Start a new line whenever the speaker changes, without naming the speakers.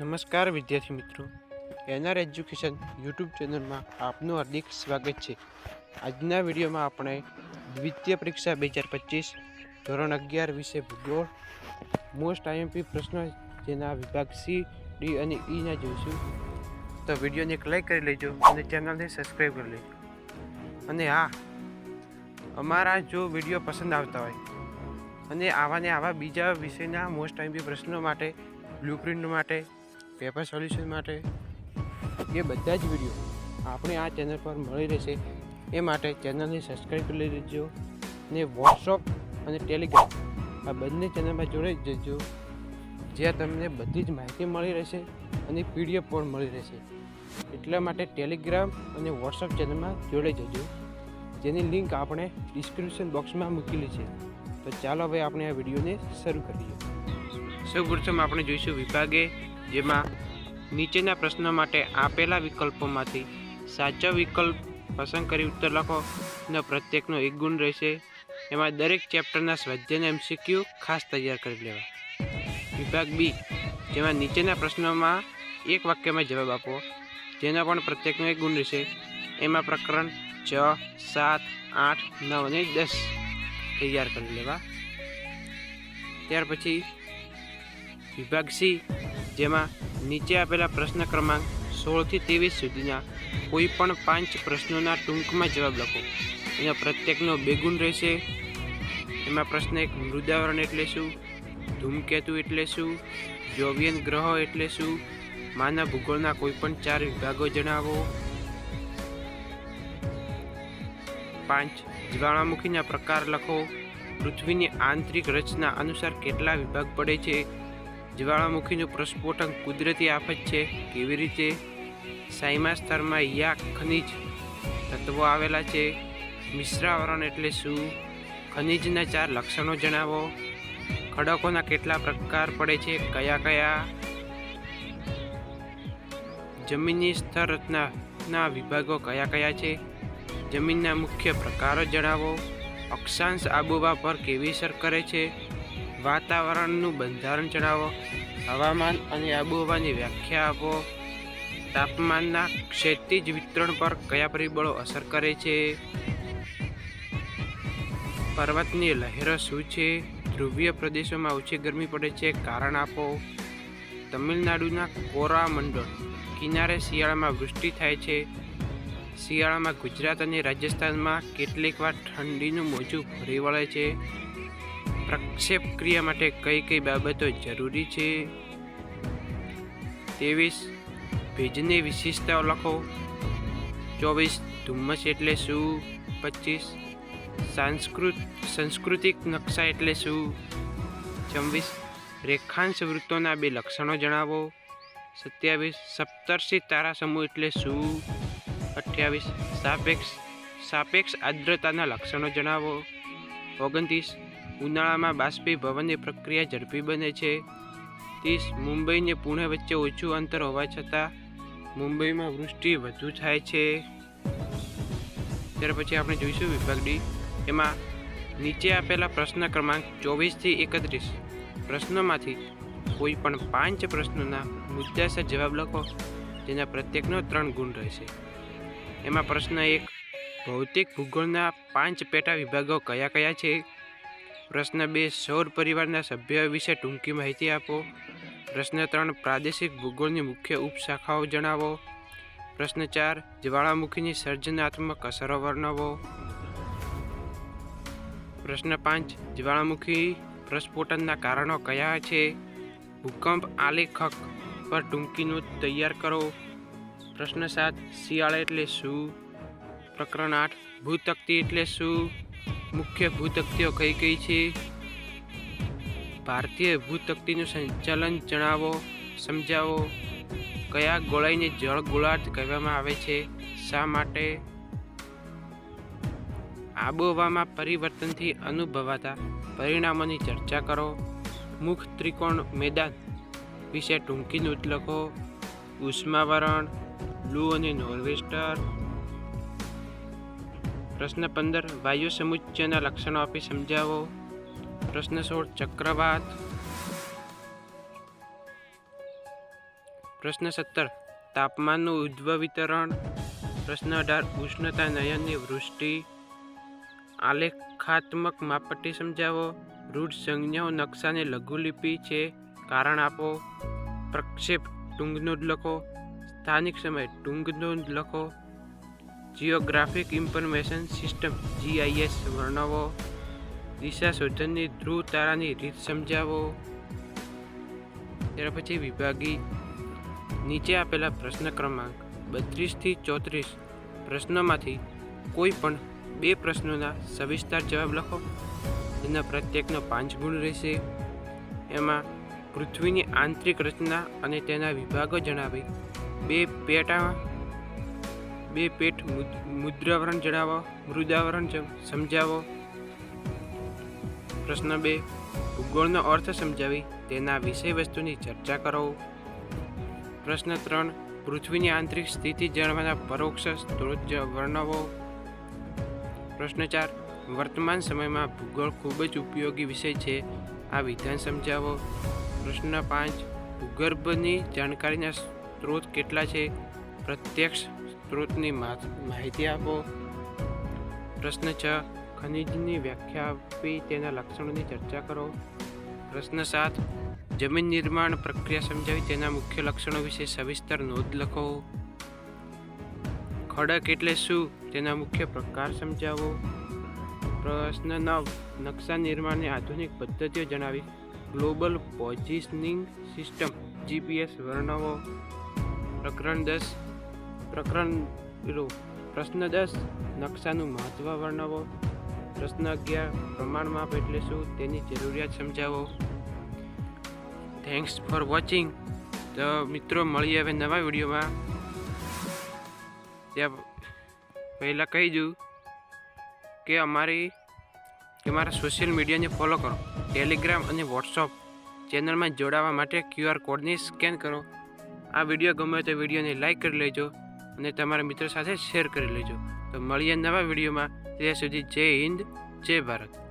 નમસ્કાર વિદ્યાર્થી મિત્રો. એનઆર એજ્યુકેશન યુટ્યુબ ચેનલમાં આપનું હાર્દિક સ્વાગત છે. આજના વિડીયોમાં આપણે દ્વિતીય પરીક્ષા બે હજાર પચીસ, ધોરણ અગિયાર વિશે ભૂગોળ, મોસ્ટ આઈએમપી પ્રશ્નો જેના વિભાગ સી, ડી અને ઈના જોઈશું. તો વિડીયોને એક લાઈક કરી લેજો અને ચેનલને સબસ્ક્રાઈબ કરી લેજો. અને હા, અમારા જો વીડિયો પસંદ આવતા હોય અને આવા ને આવા બીજા વિષયના મોસ્ટ આઈએમપી પ્રશ્નો માટે બ્લુપ્રિન્ટ માટે પેપર સોલ્યુશન માટે? એ બધા જ વીડિયો આપણે આ ચેનલ પર મળી રહેશે. એ માટે ચેનલને સબસ્ક્રાઈબ કરી લેજો ને વોટ્સઅપ અને ટેલિગ્રામ આ બંને ચેનલમાં જોડાઈ જજો. જ્યાં તમને બધી જ માહિતી મળી રહેશે અને પીડીએફ પણ મળી રહેશે. એટલા માટે ટેલિગ્રામ અને વોટ્સઅપ ચેનલમાં જોડાઈ જજો. જેની લિંક આપણે ડિસ્ક્રિપ્શન બોક્સમાં મૂકેલી છે. તો ચાલો હવે આપણે આ વિડીયોને શરૂ કરીએ. સૌપ્રથમ આપણે જોઈશું વિભાગે જેમાં નીચેના પ્રશ્નો માટે આપેલા વિકલ્પોમાંથી સાચો વિકલ્પ પસંદ કરી ઉત્તર લખો અને પ્રત્યેકનો એક ગુણ રહેશે. એમાં દરેક ચેપ્ટરના સ્વાધ્યાયના એમસીક્યુ ખાસ તૈયાર કરી લેવા. વિભાગ બી, જેમાં નીચેના પ્રશ્નોમાં એક વાક્યમાં જવાબ આપો. જેનો પણ પ્રત્યેકનો એક ગુણ રહેશે. એમાં પ્રકરણ છ, સાત, આઠ, નવ અને દસ તૈયાર કરી લેવા. ત્યાર પછી વિભાગ સી જેમાં નીચે આપેલા પ્રશ્ન ક્રમાંક સોળથી ત્રેવીસ સુધીના કોઈ પણ પાંચ પ્રશ્નોના ટૂંકમાં જવાબ લખો. એનો પ્રત્યેકનો બે ગુણ રહેશે. એમાં પ્રશ્ન એક મૃદાવરણ એટલે શું? ધૂમકેતુ એટલે શું? જોવિયન ગ્રહો એટલે શું? માનવ ભૂગોળના કોઈ પણ ચાર વિભાગો જણાવો. પાંચ, જ્વાળામુખીના પ્રકાર લખો. પૃથ્વીની આંતરિક રચના અનુસાર કેટલા વિભાગ પડે છે? જ્વાળામુખીનું પ્રસ્ફોટન કુદરતી આફત છે. કેવી રીતે સાયમા સ્તરમાં યા ખનિજ તત્વો આવેલા છે? મિશ્રાવરણ એટલે શું? ખનિજના ચાર લક્ષણો જણાવો. ખડકોના કેટલા પ્રકાર પડે છે? કયા કયા? જમીનની સ્તર રચનાના વિભાગો કયા કયા છે? જમીનના મુખ્ય પ્રકારો જણાવો. અક્ષાંશ આબોહવા પર કેવી અસર કરે છે? વાતાવરણનું બંધારણ જણાવો હવામાન અને આબોહવાની વ્યાખ્યા આપો. તાપમાનના ક્ષૈતિજ વિતરણ પર કયા પરિબળો અસર કરે છે? પર્વતની લહેરો શું છે? ધ્રુવીય પ્રદેશોમાં ઓછી ગરમી પડે છે, કારણ આપો. તમિલનાડુના કોરામંડળ કિનારે શિયાળામાં વૃષ્ટિ થાય છે. શિયાળામાં ગુજરાત અને રાજસ્થાનમાં કેટલીક વાર ઠંડીનું મોજું ફરી વળે છે. પ્રક્ષેપ ક્રિયા માટે કઈ કઈ બાબતો જરૂરી છે? ત્રેવીસ, ભેજની વિશેષતાઓ લખો. ચોવીસ, ધુમ્મસ એટલે શું? પચીસ, સાંસ્કૃત, સાંસ્કૃતિક નકશા એટલે શું? છવ્વીસ, રેખાંશ વૃત્તોના બે લક્ષણો જણાવો. સત્યાવીસ, સપ્તર્ષિ તારા સમૂહ એટલે શું? અઠ્યાવીસ, સાપેક્ષ સાપેક્ષ આર્દ્રતાના લક્ષણો જણાવો. ઓગણત્રીસ ઉનાળામાં બાષ્પીભવનની પ્રક્રિયા ઝડપી બને છે. ત્રીસ મુંબઈ અને પુણે વચ્ચે ઓછું અંતર હોવા છતાં મુંબઈમાં વૃષ્ટિ વધુ થાય છે. ત્યાર પછી આપણે જોઈશું વિભાગ ડી. એમાં નીચે આપેલા પ્રશ્ન ક્રમાંક ચોવીસથી એકત્રીસ. પ્રશ્નોમાંથી કોઈ પણ પાંચ પ્રશ્નોના મુદ્દાસર જવાબ લખો. જેના પ્રત્યેકનો ત્રણ ગુણ રહેશે. એમાં પ્રશ્ન એક, ભૌતિક ભૂગોળના પાંચ પેટા વિભાગો કયા કયા છે? પ્રશ્ન બે, સૌર પરિવારના સભ્યો વિશે ટૂંકી માહિતી આપો. પ્રશ્ન ત્રણ, પ્રાદેશિક ભૂગોળની મુખ્ય ઉપશાખાઓ જણાવો. પ્રશ્ન ચાર, જ્વાળામુખીની સર્જનાત્મક અસરો વર્ણવો. પ્રશ્ન પાંચ, જ્વાળામુખી પ્રસ્ફોટનના કારણો કયા છે? ભૂકંપ આલેખક પર ટૂંકીનું તૈયાર કરો. પ્રશ્ન સાત, શિયાળા એટલે શું? પ્રકરણ આઠ ભૂતક્તિ એટલે શું? મુખ્ય ભૂતક્તિઓ કઈ કઈ છે? ભારતીય ભૂતક્તિનું સંચાલન જણાવો, સમજાવો. કયા ગોળાઈને જળ ગોળાર્થ કહેવામાં આવે છે? શા માટે? આબોહવામાં પરિવર્તનથી અનુભવાતા પરિણામોની ચર્ચા કરો. મુખ ત્રિકોણ મેદાન વિશે ટૂંકી નોંધ લખો. ઉષ્માવરણ બ્લુ અને નોર્વેસ્ટર. પ્રશ્ન પંદર, વાયુ સમુચ્ચયના લક્ષણો આપી સમજાવો. પ્રશ્ન સોળ, ચક્રવાત. પ્રશ્ન સત્તર, તાપમાનનું ઉદ્ભવ વિતરણ પ્રશ્ન અઢાર, ઉષ્ણતા નયનની વૃષ્ટિ. આલેખાત્મક માપપટ્ટી સમજાવો. રૂઢ સંજ્ઞાઓ નકશાને લઘુલિપિ છે. કારણ આપો. પ્રક્ષેપ ટૂંગનોંધ લખો. સ્થાનિક સમય ટૂંગનોંધ લખો. જિયોગ્રાફિક ઇન્ફોર્મેશન સિસ્ટમ જીઆઈએસ વર્ણવો દિશા શોધનની ધ્રુવ તારાની રીત સમજાવો. ત્યાર પછી વિભાગી, નીચે આપેલા પ્રશ્ન ક્રમાંક બત્રીસથી ચોત્રીસ પ્રશ્નોમાંથી કોઈ પણ બે પ્રશ્નોના સવિસ્તાર જવાબ લખો. જેના પ્રત્યેકનો પાંચ ગુણ રહેશે. એમાં પૃથ્વીની આંતરિક રચના અને તેના વિભાગો જણાવી બે પેટા બે પેટ મુદ- મુદ્રાવરણ જણાવો, મૃદાવરણ સમજાવો. પ્રશ્ન બે, ભૂગોળનો અર્થ સમજાવી તેના વિષય વસ્તુની ચર્ચા કરો. પ્રશ્ન ત્રણ, પૃથ્વીની આંતરિક સ્થિતિ જાણવાના પરોક્ષ સ્ત્રોત વર્ણવો. પ્રશ્ન ચાર, વર્તમાન સમયમાં ભૂગોળ ખૂબ જ ઉપયોગી વિષય છે. આ વિધાન સમજાવો. પ્રશ્ન પાંચ, ભૂગર્ભની જાણકારીના સ્ત્રોત કેટલા છે? પ્રત્યક્ષ સ્ત્રોતની માહિતી આપો. પ્રશ્ન છ. ખનિજની વ્યાખ્યા આપી તેના લક્ષણોની ચર્ચા કરો. પ્રશ્ન સાત. જમીન નિર્માણ પ્રક્રિયા સમજાવી તેના મુખ્ય લક્ષણો વિશે સવિસ્તર નોંધ લખો. ખડક એટલે શું? તેના મુખ્ય પ્રકાર સમજાવો. પ્રશ્ન નવ. નકશા નિર્માણની આધુનિક પદ્ધતિઓ જણાવી. ગ્લોબલ પોઝિશનિંગ સિસ્ટમ, જીપીએસ વર્ણવો. પ્રકરણ દસ. પ્રકરણ, પેલું, પ્રશ્ન દસ, નકશાનું મહત્વ વર્ણવો. પ્રશ્ન અગિયાર, પ્રમાણ એટલે શું? તેની જરૂરિયાત સમજાવો. થેન્ક્સ ફોર વોચિંગ તો મિત્રો, મળીએ હવે નવા વિડીયોમાં. ત્યાં પહેલાં કહી દઉં કે અમારી, કે મારા સોશિયલ મીડિયાને ફોલો કરો. ટેલિગ્રામ અને વોટ્સઅપ ચેનલમાં જોડાવા માટે ક્યુઆર કોડને સ્કેન કરો. આ વીડિયો ગમે તો વિડીયોને લાઈક કરી લેજો. અને તમારા મિત્રો સાથે શેર કરી લેજો. તો મળીએ નવા વિડીયોમાં ત્યાં સુધી જય હિન્દ, જય ભારત.